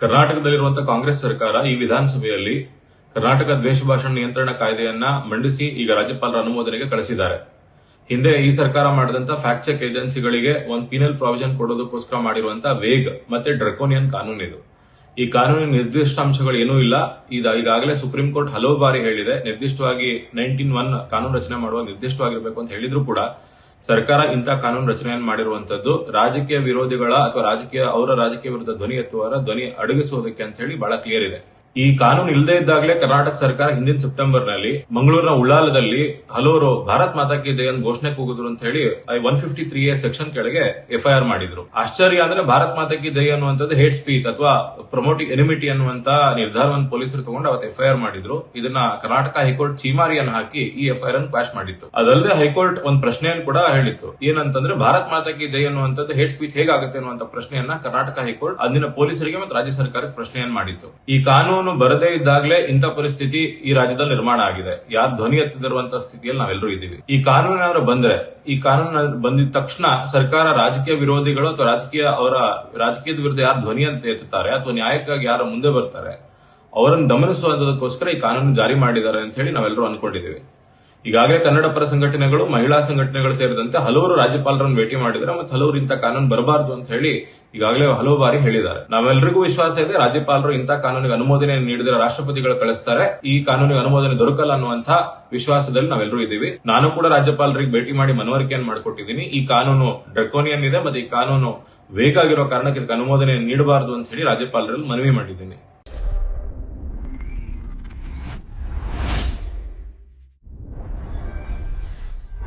ಕರ್ನಾಟಕದಲ್ಲಿರುವಂತಹ ಕಾಂಗ್ರೆಸ್ ಸರ್ಕಾರ ಈ ವಿಧಾನಸಭೆಯಲ್ಲಿ ಕರ್ನಾಟಕ ದ್ವೇಷ ಭಾಷಣ ನಿಯಂತ್ರಣ ಕಾಯ್ದೆಯನ್ನ ಮಂಡಿಸಿ ಈಗ ರಾಜ್ಯಪಾಲರ ಅನುಮೋದನೆಗೆ ಕಳಿಸಿದ್ದಾರೆ. ಹಿಂದೆ ಈ ಸರ್ಕಾರ ಮಾಡಿದಂತ ಫ್ಯಾಕ್ಟ್ ಚೆಕ್ ಏಜೆನ್ಸಿಗಳಿಗೆ ಒಂದು ಪೀನಲ್ ಪ್ರಾವಿಷನ್ ಕೊಡೋದಕ್ಕೋಸ್ಕರ ಮಾಡಿರುವಂತಹ ವೇಗ್ ಮತ್ತೆ ಡ್ರಕೋನಿಯನ್ ಕಾನೂನು ಇದು. ಈ ಕಾನೂನಿನ ನಿರ್ದಿಷ್ಟ ಅಂಶಗಳು ಏನೂ ಇಲ್ಲ. ಇದು ಈಗಾಗಲೇ ಸುಪ್ರೀಂ ಕೋರ್ಟ್ ಹಲವು ಬಾರಿ ಹೇಳಿದೆ. ನಿರ್ದಿಷ್ಟವಾಗಿ ನೈನ್ಟೀನ್ ಒನ್ ಕಾನೂನು ರಚನೆ ಮಾಡುವ ನಿರ್ದಿಷ್ಟವಾಗಿರಬೇಕು ಅಂತ ಹೇಳಿದ್ರು ಕೂಡ ಸರ್ಕಾರ ಇಂಥ ಕಾನೂನು ರಚನೆಯನ್ನು ಮಾಡಿರುವಂತದ್ದು ರಾಜಕೀಯ ವಿರೋಧಿಗಳ ಅಥವಾ ರಾಜಕೀಯ, ಅವರ ರಾಜಕೀಯ ವಿರುದ್ಧ ಧ್ವನಿ ಎತ್ತುವ ಧ್ವನಿ ಅಡಗಿಸುವುದಕ್ಕೆ ಅಂತ ಹೇಳಿ ಬಹಳ ಕ್ಲಿಯರ್ ಇದೆ. ಈ ಕಾನೂನು ಇಲ್ಲದೆ ಇದ್ದಾಗಲೇ ಕರ್ನಾಟಕ ಸರ್ಕಾರ ಹಿಂದಿನ ಸೆಪ್ಟೆಂಬರ್ನಲ್ಲಿ ಮಂಗಳೂರಿನ ಉಳ್ಳಾಲದಲ್ಲಿ ಹಲವರು ಭಾರತ್ ಮಾತಾ ಕಿ ಜಯನ್ ಘೋಷಣೆ ಕೂಗಿದ್ರು ಅಂತ ಹೇಳಿ one fifty three A section ಕೆಳಗೆ ಎಫ್ಐಆರ್ ಮಾಡಿದ್ರು. ಆಶ್ಚರ್ಯ ಅಂದ್ರೆ ಭಾರತ್ ಮಾತಾ ಕಿ ಜೈ ಅನ್ನುವಂಥದ್ದು ಹೇಟ್ ಸ್ಪೀಚ್ ಅಥವಾ ಪ್ರಮೋಟಿಂಗ್ ಎನಿಮಿಟಿ ಅನ್ನುವಂತ ನಿರ್ಧಾರವನ್ನು ಪೊಲೀಸರು ತಗೊಂಡು ಅವತ್ತು ಎಫ್ಐಆರ್ ಮಾಡಿದ್ರು. ಇದನ್ನ ಕರ್ನಾಟಕ ಹೈಕೋರ್ಟ್ ಚೀಮಾರಿಯನ್ನು ಹಾಕಿ ಈ ಎಫ್ಐಆರ್ ಅನ್ನು ಕ್ವಾಶ್ ಮಾಡಿತ್ತು. ಅದಲ್ಲದೆ ಹೈಕೋರ್ಟ್ ಒಂದು ಪ್ರಶ್ನೆಯನ್ನು ಕೂಡ ಹೇಳಿತ್ತು. ಏನಂತಂದ್ರೆ, ಭಾರತ್ ಮಾತಾ ಕಿ ಜೈ ಅನ್ನುವಂಥದ್ದು ಹೇಟ್ ಸ್ಪೀಚ್ ಹೇಗಾಗುತ್ತೆ ಅನ್ನುವಂತ ಪ್ರಶ್ನೆಯನ್ನ ಕರ್ನಾಟಕ ಹೈಕೋರ್ಟ್, ಅಂದಿನ ಪೊಲೀಸರಿಗೆ ಮತ್ತು ರಾಜ್ಯ ಸರ್ಕಾರಕ್ಕೆ ಪ್ರಶ್ನೆಯನ್ನು ಮಾಡಿತ್ತು. ಈ ಕಾನೂನು ಬರದೇ ಇದ್ದಾಗಲೇ ಇಂಥ ಪರಿಸ್ಥಿತಿ ಈ ರಾಜ್ಯದಲ್ಲಿ ನಿರ್ಮಾಣ ಆಗಿದೆ. ಯಾರು ಧ್ವನಿ ಎತ್ತದಿರುವಂತಹ ಸ್ಥಿತಿಯಲ್ಲಿ ನಾವೆಲ್ಲರೂ ಇದ್ದೀವಿ. ಈ ಕಾನೂನು ಏನಾದ್ರು ಬಂದ್ರೆ, ಈ ಕಾನೂನು ಬಂದಿದ ತಕ್ಷಣ ಸರ್ಕಾರ ರಾಜಕೀಯ ವಿರೋಧಿಗಳು ಅಥವಾ ರಾಜಕೀಯ ಅವರ ರಾಜಕೀಯದ ವಿರುದ್ಧ ಯಾರು ಧ್ವನಿ ಅಂತ ಎತ್ತುತ್ತಾರೆ, ಅಥವಾ ನ್ಯಾಯಕ್ಕಾಗಿ ಯಾರು ಮುಂದೆ ಬರ್ತಾರೆ, ಅವರನ್ನು ಗಮನಿಸುವಂತದಕ್ಕೋಸ್ಕರ ಈ ಕಾನೂನು ಜಾರಿ ಮಾಡಿದ್ದಾರೆ ಅಂತ ಹೇಳಿ ನಾವೆಲ್ಲರೂ ಅನ್ಕೊಂಡಿದ್ದೀವಿ. ಈಗಾಗಲೇ ಕನ್ನಡ ಪರ ಸಂಘಟನೆಗಳು, ಮಹಿಳಾ ಸಂಘಟನೆಗಳು ಸೇರಿದಂತೆ ಹಲವರು ರಾಜ್ಯಪಾಲರನ್ನು ಭೇಟಿ ಮಾಡಿದರೆ ಮತ್ತು ಹಲವರು ಇಂಥ ಕಾನೂನು ಬರಬಾರದು ಅಂತ ಹೇಳಿ ಈಗಾಗಲೇ ಹಲವು ಬಾರಿ ಹೇಳಿದ್ದಾರೆ. ನಾವೆಲ್ಲರಿಗೂ ವಿಶ್ವಾಸ ಇದೆ, ರಾಜ್ಯಪಾಲರು ಇಂತಹ ಕಾನೂನಿಗೆ ಅನುಮೋದನೆ ನೀಡಿದರೆ ರಾಷ್ಟ್ರಪತಿಗಳು ಕಳಿಸ್ತಾರೆ. ಈ ಕಾನೂನಿಗೆ ಅನುಮೋದನೆ ದೊರಕಲ್ಲ ಅನ್ನುವಂತ ವಿಶ್ವಾಸದಲ್ಲಿ ನಾವೆಲ್ಲರೂ ಇದ್ದೀವಿ. ನಾನು ಕೂಡ ರಾಜ್ಯಪಾಲರಿಗೆ ಭೇಟಿ ಮಾಡಿ ಮನವರಿಕೆಯನ್ನು ಮಾಡಿಕೊಟ್ಟಿದ್ದೀನಿ. ಈ ಕಾನೂನು ಡ್ರಕೋನಿಯನ್ ಇದೆ ಮತ್ತೆ ಈ ಕಾನೂನು ವೇಗ ಆಗಿರೋ ಕಾರಣಕ್ಕೆ ಅನುಮೋದನೆ ನೀಡಬಾರದು ಅಂತ ಹೇಳಿ ರಾಜ್ಯಪಾಲರಲ್ಲಿ ಮನವಿ ಮಾಡಿದ್ದೀನಿ.